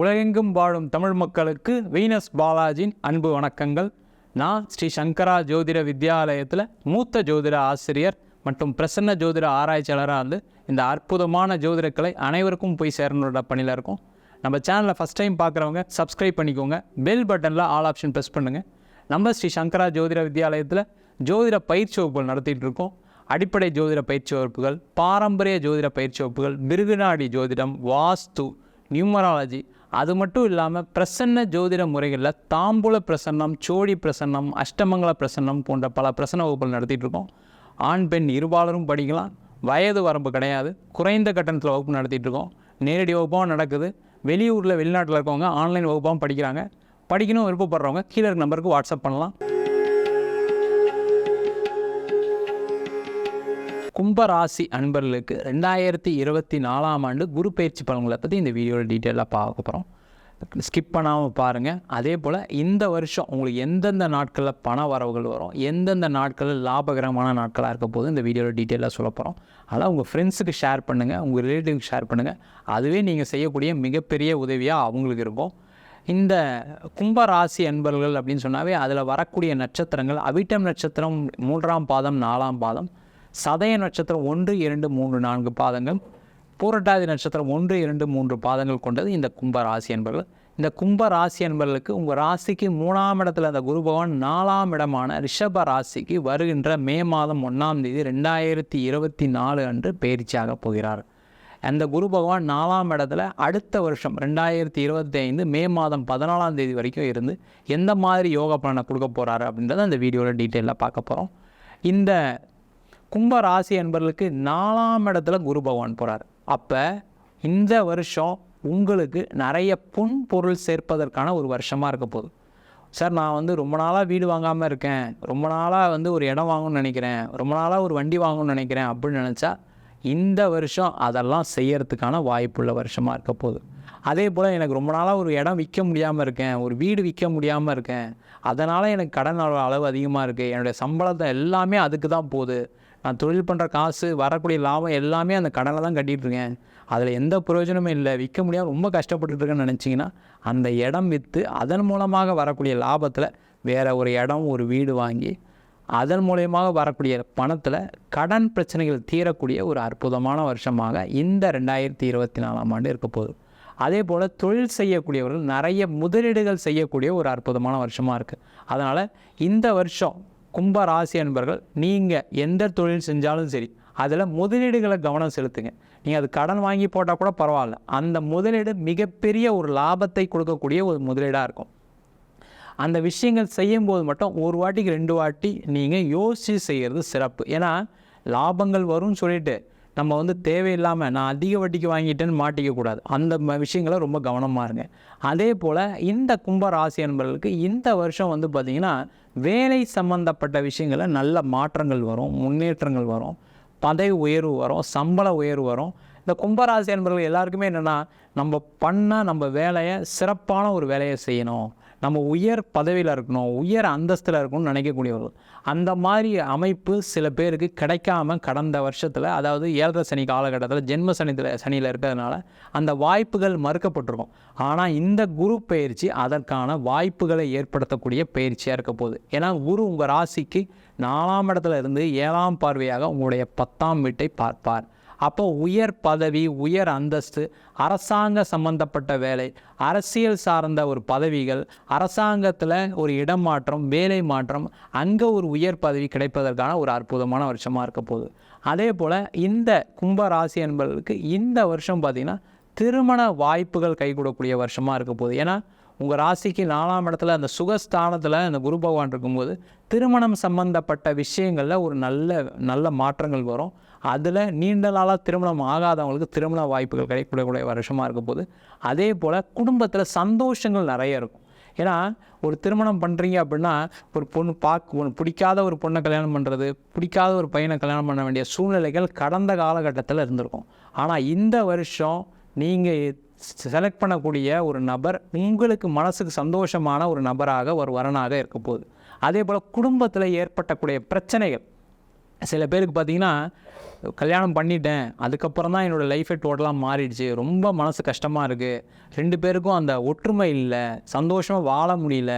உலகெங்கும் வாழும் தமிழ் மக்களுக்கு வீனஸ் பாலாஜியின் அன்பு வணக்கங்கள். நான் ஸ்ரீ சங்கரா ஜோதிட வித்யாலயத்தில் மூத்த ஜோதிட ஆசிரியர் மற்றும் பிரசன்ன ஜோதிட ஆராய்ச்சியாளராக இருந்து இந்த அற்புதமான ஜோதிடக்கலை அனைவருக்கும் போய் சேரணுன்ற பணியில் இருக்கும். நம்ம சேனலை ஃபஸ்ட் டைம் பார்க்குறவங்க சப்ஸ்கிரைப் பண்ணிக்கோங்க. பெல் பட்டனில் ஆல் ஆப்ஷன் ப்ரெஸ் பண்ணுங்கள் நம்ம ஸ்ரீ சங்கரா ஜோதிட வித்யாலயத்தில் ஜோதிட பயிற்சி வகுப்புகள் நடத்திட்டு இருக்கோம். அடிப்படை ஜோதிட பயிற்சி வகுப்புகள் பாரம்பரிய ஜோதிட பயிற்சி வகுப்புகள் மிருகநாடி ஜோதிடம் வாஸ்து நியூமராலஜி அது மட்டும் இல்லாமல் பிரசன்ன ஜோதிட முறைகளில் தாம்பூல பிரசன்னம் சோழி பிரசன்னம் அஷ்டமங்கல பிரசன்னம் போன்ற பல பிரசன்ன வகுப்புகள் நடத்திட்டு இருக்கோம். ஆண் பெண் இருபாலரும் படிக்கலாம். வயது வரம்பு கிடையாது. குறைந்த கட்டணத்தில் வகுப்பு நடத்திட்டு இருக்கோம். நேரடி வகுப்பாகவும் நடக்குது. வெளியூரில் வெளிநாட்டில் இருக்கவங்க ஆன்லைன் வகுப்பாகவும் படிக்கிறாங்க. படிக்கணும் விருப்பப்படுறவங்க கீழே இருக்க நம்பருக்கு வாட்ஸ்அப் பண்ணலாம். கும்பராசி அன்பர்களுக்கு ரெண்டாயிரத்தி இருபத்தி நாலாம் ஆண்டு குரு பயிற்சி பலன்களை பற்றி இந்த வீடியோவில் டீட்டெயிலாக பார்க்க போகிறோம் ஸ்கிப் பண்ணாமல் பாருங்கள் அதே போல் இந்த வருஷம் உங்களுக்கு எந்தெந்த நாட்களில் பண வரவுகள் வரும் எந்தெந்த நாட்களில் லாபகரமான நாட்களாக இருக்க போது இந்த வீடியோவில் டீட்டெயிலாக சொல்ல போகிறோம் அதெல்லாம் உங்கள் ஃப்ரெண்ட்ஸுக்கு ஷேர் பண்ணுங்கள் உங்கள் ரிலேட்டிவ்க்கு ஷேர் பண்ணுங்கள் அதுவே நீங்கள் செய்யக்கூடிய மிகப்பெரிய உதவியாக அவங்களுக்கு இருக்கும். இந்த கும்பராசி அன்பர்கள் அப்படின்னு சொன்னாவே அதில் வரக்கூடிய நட்சத்திரங்கள் அவிட்டம் நட்சத்திரம் மூன்றாம் பாதம் நாலாம் பாதம் சதய நட்சத்திரம் ஒன்று இரண்டு மூன்று நான்கு பாதங்கள். பூரட்டாதி நட்சத்திரம் ஒன்று இரண்டு மூன்று பாதங்கள் கொண்டது இந்த கும்ப ராசி என்பர்கள். இந்த கும்ப ராசி என்பர்களுக்கு உங்கள் ராசிக்கு மூணாம் இடத்துல அந்த குரு பகவான் நாலாம் இடமான ரிஷப ராசிக்கு வருகின்ற மே மாதம் ஒன்றாம் தேதி ரெண்டாயிரத்தி இருபத்தி நாலு அன்று பயிற்சியாக போகிறார். அந்த குரு பகவான் நாலாம் இடத்துல அடுத்த வருஷம் ரெண்டாயிரத்தி இருபத்தி ஐந்து மே மாதம் பதினாலாம் தேதி வரைக்கும் இருந்து எந்த மாதிரி யோகா பலனை கொடுக்க போகிறாரு அப்படின்றத அந்த வீடியோவில் டீட்டெயிலாக பார்க்க போகிறோம் இந்த கும்ப ராசி என்பவர்களுக்கு நாலாம் இடத்துல குரு பகவான் போகிறார் அப்போ இந்த வருஷம் உங்களுக்கு நிறைய புண் பொருள் சேர்ப்பதற்கான ஒரு வருஷமாக இருக்க போகுது. சார் நான் வந்து ரொம்ப நாளாக வீடு வாங்காமல் இருக்கேன். ரொம்ப நாளாக வந்து ஒரு இடம் வாங்கணும்னு நினைக்கிறேன். ரொம்ப நாளாக ஒரு வண்டி வாங்கணும்னு நினைக்கிறேன் அப்படின்னு நினச்சா இந்த வருஷம் அதெல்லாம் செய்யறதுக்கான வாய்ப்புள்ள வருஷமாக இருக்க போகுது. அதே போல் எனக்கு ரொம்ப நாளாக ஒரு இடம் விற்க முடியாமல் இருக்கேன். ஒரு வீடு விற்க முடியாமல் இருக்கேன். அதனால் எனக்கு கடன் அளவு அளவு அதிகமாக இருக்குது என்னுடைய சம்பளத்தை எல்லாமே அதுக்கு தான் போகுது. நான் தொழில் பண்ணுற காசு வரக்கூடிய லாபம் எல்லாமே அந்த கடனை தான் கட்டிகிட்டு இருக்கேன் அதில் எந்த பிரயோஜனமும் இல்லை. விற்க முடியாமல் ரொம்ப கஷ்டப்பட்டுருக்கேன்னு நினச்சிங்கன்னா அந்த இடம் விற்று அதன் மூலமாக வரக்கூடிய லாபத்தில் வேறு ஒரு இடம் ஒரு வீடு வாங்கி அதன் மூலயமாக வரக்கூடிய பணத்தில் கடன் பிரச்சனைகள் தீரக்கூடிய ஒரு அற்புதமான வருஷமாக இந்த ரெண்டாயிரத்தி இருபத்தி நாலாம் ஆண்டு இருக்க போகுது. அதே போல் தொழில் செய்யக்கூடியவர்கள் நிறைய முதலீடுகள் செய்யக்கூடிய ஒரு அற்புதமான வருஷமாக இருக்குது அதனால் இந்த வருஷம் கும்ப ராசி அன்பர்கள் நீங்கள் எந்த தொழில் செஞ்சாலும் சரி அதில் முதலீடுகளை கவனம் செலுத்துங்க. நீங்கள் அது கடன் வாங்கி போட்டால் கூட பரவாயில்ல. அந்த முதலீடு மிகப்பெரிய ஒரு லாபத்தை கொடுக்கக்கூடிய ஒரு முதலீடாக இருக்கும். அந்த விஷயங்கள் செய்யும்போது மட்டும் ஒரு வாட்டிக்கு ரெண்டு வாட்டி நீங்கள் யோசித்து செய்கிறது சிறப்பு. ஏன்னா லாபங்கள் வரும்னு சொல்லிட்டு நம்ம வந்து தேவையில்லாமல் நான் அதிக வட்டிக்கு வாங்கிட்டேன்னு மாட்டிக்கக்கூடாது. அந்த ம- விஷயங்களை ரொம்ப கவனமாக இருங்க. அதே போல் இந்த கும்ப ராசி அன்பர்களுக்கு இந்த வருஷம் வந்து பார்த்திங்கன்னா வேலை சம்மந்தப்பட்ட விஷயங்களில் நல்ல மாற்றங்கள் வரும் முன்னேற்றங்கள் வரும் பதவி உயர்வு வரும் சம்பள உயர்வு வரும். இந்த கும்பராசி என்பவர்கள் எல்லாருக்குமே என்னென்னா நம்ம பண்ணால் நம்ம வேலையை சிறப்பான ஒரு வேலையை செய்யணும். நம்ம உயர் பதவியில் இருக்கணும் உயர் அந்தஸ்தில் இருக்கணும்னு நினைக்கக்கூடியவர்கள். அந்த மாதிரி அமைப்பு சில பேருக்கு கிடைக்காம கடந்த வருஷத்தில் அதாவது ஏழரை சனி காலகட்டத்தில் ஜென்ம சனித்தில் சனியில் இருக்கிறதுனால அந்த வாய்ப்புகள் மறுக்கப்பட்டிருக்கும். ஆனால் இந்த குரு பயிற்சி அதற்கான வாய்ப்புகளை ஏற்படுத்தக்கூடிய பயிற்சியாக இருக்க போகுது. ஏன்னா குரு உங்கள் ராசிக்கு நாலாம் இடத்துல இருந்து ஏழாம் பார்வையாக உங்களுடைய பத்தாம் வீட்டை பார்ப்பார். அப்போ உயர் பதவி உயர் அந்தஸ்து அரசாங்க சம்பந்தப்பட்ட வேலை அரசியல் சார்ந்த ஒரு பதவிகள் அரசாங்கத்தில் ஒரு இடம் மாற்றம் வேலை மாற்றம் அங்கே ஒரு உயர் பதவி கிடைப்பதற்கான ஒரு அற்புதமான வருஷமாக இருக்க போகுது. அதே போல் இந்த கும்ப ராசி என்பவர்களுக்கு இந்த வருஷம் பார்த்திங்கன்னா திருமண வாய்ப்புகள் கைகூடக்கூடிய வருஷமாக இருக்க போகுது. ஏன்னா உங்கள் ராசிக்கு நாலாம் இடத்துல அந்த சுகஸ்தானத்தில் அந்த குரு பகவான் இருக்கும்போது திருமணம் சம்பந்தப்பட்ட விஷயங்களில் ஒரு நல்ல நல்ல மாற்றங்கள் வரும். அதில் நீண்ட நாளாக திருமணம் ஆகாதவங்களுக்கு திருமண வாய்ப்புகள் கிடைக்கக்கூடிய வருஷமாக இருக்கும் போது அதே போல் குடும்பத்தில் சந்தோஷங்கள் நிறைய இருக்கும். ஏன்னா ஒரு திருமணம் பண்ணுறீங்க அப்படின்னா ஒரு பொண்ணு பார்க்க பிடிக்காத ஒரு பொண்ணை கல்யாணம் பண்ணுறது பிடிக்காத ஒரு பையனை கல்யாணம் பண்ண வேண்டிய சூழ்நிலைகள் கடந்த காலகட்டத்தில் இருந்திருக்கும். ஆனால் இந்த வருஷம் நீங்கள் செலக்ட் பண்ணக்கூடிய ஒரு நபர் உங்களுக்கு மனசுக்கு சந்தோஷமான ஒரு நபராக ஒரு வரனாக இருக்க போகுது. அதே போல் குடும்பத்தில் ஏற்பட்டக்கூடிய பிரச்சனைகள். சில பேருக்கு பார்த்தீங்கன்னா கல்யாணம் பண்ணிட்டேன் அதுக்கப்புறம் தான் என்னோடய லைஃபே டோட்டலாக மாறிடுச்சு ரொம்ப மனசு கஷ்டமாக இருக்குது ரெண்டு பேருக்கும் அந்த ஒற்றுமை இல்லை சந்தோஷமாக வாழ முடியல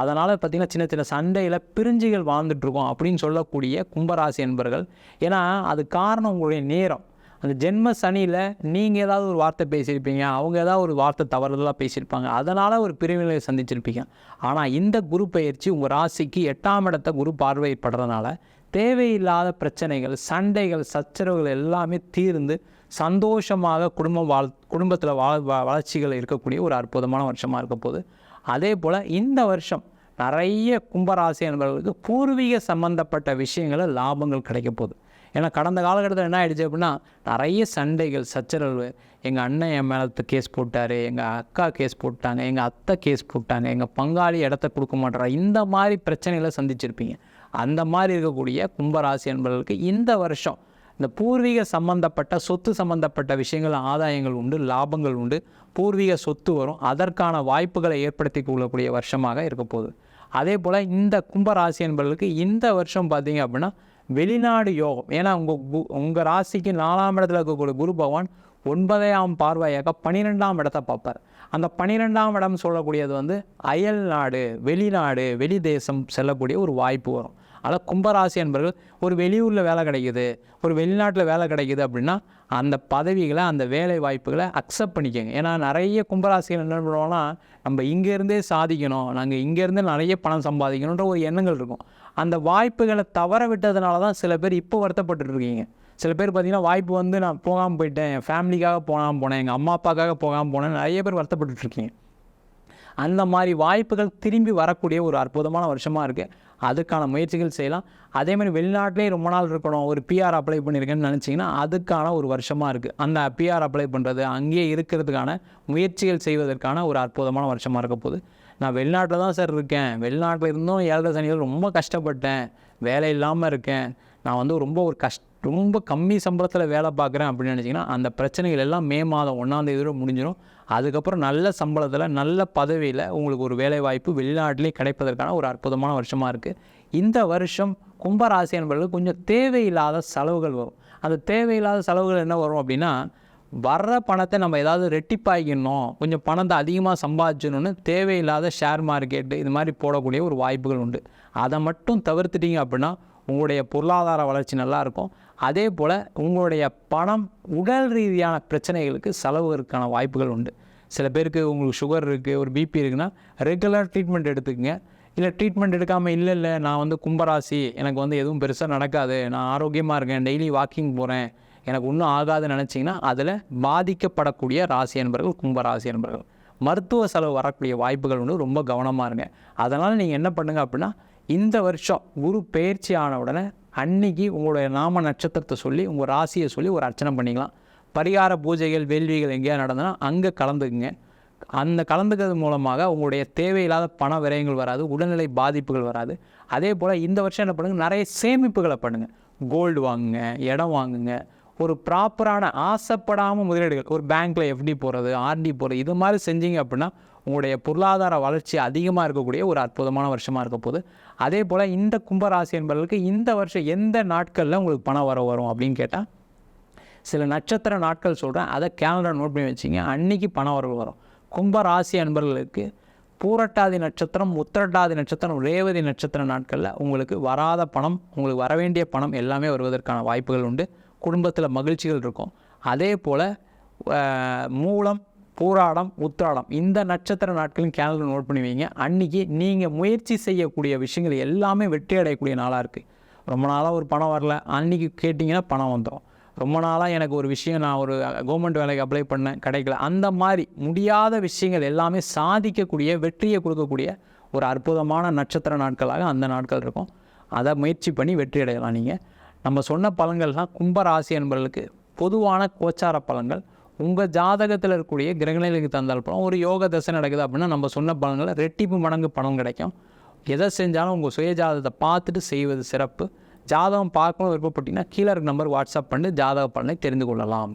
அதனால் பார்த்திங்கன்னா சின்ன சின்ன சண்டையில் பிரிஞ்சுகள் வாழ்ந்துட்டுருக்கோம் அப்படின்னு சொல்லக்கூடிய கும்பராசி என்பர்கள் ஏன்னா அது காரணம் உங்களுடைய நேரம். அந்த ஜென்ம சனியில் நீங்கள் ஏதாவது ஒரு வார்த்தை பேசியிருப்பீங்க அவங்க ஏதாவது ஒரு வார்த்தை தவறுதலாக பேசியிருப்பாங்க. அதனால் ஒரு பிரிவினை சந்திச்சிருப்பீங்க. ஆனால் இந்த குரு பயிற்சி உங்கள் ராசிக்கு எட்டாம் இடத்த குரு பார்வைப்படுறதுனால தேவையில்லாத பிரச்சனைகள் சண்டைகள் சச்சரவுகள் எல்லாமே தீர்ந்து சந்தோஷமாக குடும்பம் வாழ் குடும்பத்தில் வாழ் வ- வளர்ச்சிகள் இருக்கக்கூடிய ஒரு அற்புதமான வருஷமாக இருக்க போகுது. அதே போல் இந்த வருஷம் நிறைய கும்பராசி என்பவர்களுக்கு பூர்வீக சம்பந்தப்பட்ட விஷயங்களில் லாபங்கள் கிடைக்க போகுது. ஏன்னா கடந்த காலகட்டத்தில் என்ன ஆகிடுச்சு அப்படின்னா நிறைய சண்டைகள் சச்சரவு எங்கள் அண்ணன் என் மேலே கேஸ் போட்டார் எங்கள் அக்கா கேஸ் போட்டாங்க எங்கள் அத்தை கேஸ் போட்டாங்க எங்கள் பங்காளி இடத்த கொடுக்க மாட்டாரா இந்த மாதிரி பிரச்சனைகளை சந்திச்சிருப்பீங்க. அந்த மாதிரி இருக்கக்கூடிய கும்பராசி என்பவர்களுக்கு இந்த வருஷம் இந்த பூர்வீக சம்பந்தப்பட்ட சொத்து சம்பந்தப்பட்ட விஷயங்கள் ஆதாயங்கள் உண்டு லாபங்கள் உண்டு. பூர்வீக சொத்து வரும். அதற்கான வாய்ப்புகளை ஏற்படுத்தி கொள்ளக்கூடிய வருஷமாக இருக்க போகுது. அதே போல் இந்த கும்பராசி என்பவர்களுக்கு இந்த வருஷம் பார்த்தீங்க அப்படின்னா வெளிநாடு யோகம். ஏன்னா உங்கள் கு உங்கள் ராசிக்கு நாலாம் இடத்துல இருக்கக்கூடிய குரு பகவான் ஒன்பதாம் பார்வையாக பன்னிரெண்டாம் இடத்தை பார்ப்பார். அந்த பன்னிரெண்டாம் இடம் சொல்லக்கூடியது வந்து அயல் நாடு வெளிநாடு வெளி தேசம் செல்லக்கூடிய ஒரு வாய்ப்பு வரும். அதில் கும்பராசி என்பவர்கள் ஒரு வெளியூரில் வேலை கிடைக்குது ஒரு வெளிநாட்டில் வேலை கிடைக்குது அப்படின்னா அந்த பதவிகளை அந்த வேலை வாய்ப்புகளை அக்செப்ட் பண்ணிக்கோங்க. ஏன்னா நிறைய கும்பராசிகள் என்ன பண்ணுவோம்னா நம்ம இங்கேருந்தே சாதிக்கணும் நாங்கள் இங்கேருந்தே நிறைய பணம் சம்பாதிக்கணுன்ற ஒரு எண்ணங்கள் இருக்கும். அந்த வாய்ப்புகளை தவற விட்டதுனால தான் சில பேர் இப்போ வருத்தப்பட்டுருக்கீங்க சில பேர் பார்த்தீங்கன்னா வாய்ப்பு வந்து நான் போகாமல் போயிட்டேன் என் ஃபேமிலிக்காக போகாமல் போனேன் எங்கள் அம்மா அப்பாக்காக போகாமல் போனேன் நிறைய பேர் வருத்தப்பட்டுட்டு இருக்கீங்க அந்த மாதிரி வாய்ப்புகள் திரும்பி வரக்கூடிய ஒரு அற்புதமான வருஷமாக இருக்குது அதுக்கான முயற்சிகள் செய்யலாம். அதே மாதிரி வெளிநாட்டிலே ரொம்ப நாள் இருக்கணும். ஒரு பிஆர் அப்ளை பண்ணியிருக்கேன்னு நினச்சிங்கன்னா அதுக்கான ஒரு வருஷமாக இருக்குது அந்த பிஆர் அப்ளை பண்ணுறது அங்கேயே இருக்கிறதுக்கான முயற்சிகள் செய்வதற்கான ஒரு அற்புதமான வருஷமாக இருக்க போகுது. நான் வெளிநாட்டில் தான் சார் இருக்கேன். வெளிநாட்டில் இருந்தும் ஏழரை சனியில் ரொம்ப கஷ்டப்பட்டேன். வேலை இல்லாமல் இருக்கேன். நான் வந்து ரொம்ப ஒரு கஷ் ரொம்ப கம்மி சம்பளத்தில் வேலை பார்க்குறேன் அப்படின்னு நினச்சிங்கன்னா அந்த பிரச்சனைகள் எல்லாம் மே மாதம் ஒன்றாந்தேதியோட முடிஞ்சிடும் அதுக்கப்புறம் நல்ல சம்பளத்தில் நல்ல பதவியில் உங்களுக்கு ஒரு வேலை வாய்ப்பு வெளிநாட்டிலே கிடைப்பதற்கான ஒரு அற்புதமான வருஷமாக இருக்குது இந்த வருஷம் கும்பராசி என்பவர்களுக்கு கொஞ்சம் தேவையில்லாத செலவுகள் வரும். அந்த தேவையில்லாத செலவுகள் என்ன வரும் அப்படின்னா வர்ற பணத்தை நம்ம ஏதாவது ரெட்டிப்பாய்க்கணும் கொஞ்சம் பணத்தை அதிகமாக சம்பாதிச்சணும்னு தேவையில்லாத ஷேர் மார்க்கெட்டு இது மாதிரி போடக்கூடிய ஒரு வாய்ப்புகள் உண்டு. அதை மட்டும் தவிர்த்துட்டீங்க அப்படின்னா உங்களுடைய பொருளாதார வளர்ச்சி நல்லாயிருக்கும் அதே போல் உங்களுடைய பணம் உடல் ரீதியான பிரச்சனைகளுக்கு செலவுகளுக்கான வாய்ப்புகள் உண்டு. சில பேருக்கு உங்களுக்கு சுகர் இருக்குது ஒரு பிபி இருக்குன்னா ரெகுலர் ட்ரீட்மெண்ட் எடுத்துக்கங்க. இல்லை ட்ரீட்மெண்ட் எடுக்காமல் இல்லை இல்லை நான் வந்து கும்பராசி எனக்கு வந்து எதுவும் பெருசாக நடக்காது. நான் ஆரோக்கியமாக இருக்கேன் டெய்லி வாக்கிங் போகிறேன் எனக்கு ஒன்றும் ஆகாதுன்னு நினச்சிங்கன்னா அதில் பாதிக்கப்படக்கூடிய ராசி என்பவர்கள் கும்பராசி என்பவர்கள் மருத்துவ செலவு வரக்கூடிய வாய்ப்புகள் வந்து ரொம்ப கவனமாக இருங்க. அதனால் நீங்கள் என்ன பண்ணுங்கள் அப்படின்னா இந்த வருஷம் குரு பயிற்சி ஆன உடனே அன்னைக்கு உங்களுடைய நாம நட்சத்திரத்தை சொல்லி உங்கள் ராசியை சொல்லி ஒரு அர்ச்சனை பண்ணிக்கலாம். பரிகார பூஜைகள் வேள்விகள் எங்கேயா நடந்ததுன்னா அங்கே கலந்துக்குங்க. அந்த கலந்துக்கிறது மூலமாக உங்களுடைய தேவையில்லாத பண விரயங்கள் வராது உடல்நிலை பாதிப்புகள் வராது. அதே போல் இந்த வருஷம் என்ன பண்ணுங்கள் நிறைய சேமிப்புகளை பண்ணுங்கள் கோல்டு வாங்குங்க இடம் வாங்குங்க. ஒரு ப்ராப்பரான ஆசைப்படாமல் முதலீடுகள் ஒரு பேங்க்கில் எஃப்டி போகிறது ஆர்டி போகிறது இது மாதிரி செஞ்சீங்க அப்படின்னா உங்களுடைய பொருளாதார வளர்ச்சி அதிகமாக இருக்கக்கூடிய ஒரு அற்புதமான வருஷமாக இருக்க போது அதே போல் இந்த கும்பராசி என்பவர்களுக்கு இந்த வருஷம் எந்த நாட்களில் உங்களுக்கு பணம் வர வரும் அப்படின்னு கேட்டால் சில நட்சத்திர நாட்கள் சொல்கிறேன் அதை கேலண்டர் நோட் பண்ணி வச்சிங்க அன்னைக்கு பணம் வரவு வரும். கும்ப ராசி அன்பர்களுக்கு பூரட்டாதி நட்சத்திரம் உத்திரட்டாதி நட்சத்திரம் ரேவதி நட்சத்திர நாட்களில் உங்களுக்கு வராத பணம் உங்களுக்கு வர வேண்டிய பணம் எல்லாமே வருவதற்கான வாய்ப்புகள் உண்டு. குடும்பத்தில் மகிழ்ச்சிகள் இருக்கும். அதே போல் மூலம் பூராடம் உத்திராடம் இந்த நட்சத்திர நாட்களும் கேலண்டர் நோட் பண்ணுவீங்க அன்றைக்கி நீங்கள் முயற்சி செய்யக்கூடிய விஷயங்கள் எல்லாமே வெற்றி அடையக்கூடிய நாளாக இருக்குது ரொம்ப நாளாக ஒரு பணம் வரல. அன்றைக்கி கேட்டிங்கன்னா பணம் வந்துடும் ரொம்ப நாளாக எனக்கு ஒரு விஷயம் நான் ஒரு கவர்மெண்ட் வேலைக்கு அப்ளை பண்ணேன் கிடைக்கல. அந்த மாதிரி முடியாத விஷயங்கள் எல்லாமே சாதிக்கக்கூடிய வெற்றியை கொடுக்கக்கூடிய ஒரு அற்புதமான நட்சத்திர நாட்களாக அந்த நாட்கள் இருக்கும். அதை முயற்சி பண்ணி வெற்றி அடையலாம் நீங்கள் நம்ம சொன்ன பலன்கள்லாம் கும்பராசி என்பவர்களுக்கு பொதுவான கோச்சார பலன்கள் உங்கள் ஜாதகத்தில் இருக்கக்கூடிய கிரகநிலைக்கு தந்தால் பலம் ஒரு யோக தசை நடக்குது அப்படின்னா நம்ம சொன்ன பலன்களை ரெட்டிப்பு மடங்கு பணம் கிடைக்கும். எதை செஞ்சாலும் உங்கள் சுய ஜாதகத்தை பார்த்துட்டு செய்வது சிறப்பு. ஜாதகம் பார்க்கணும் விருப்பப்பட்டீங்கன்னா கீழே இருக்க நம்பர் வாட்ஸ்அப் பண்ணி ஜாதக பலனை தெரிந்து கொள்ளலாம்.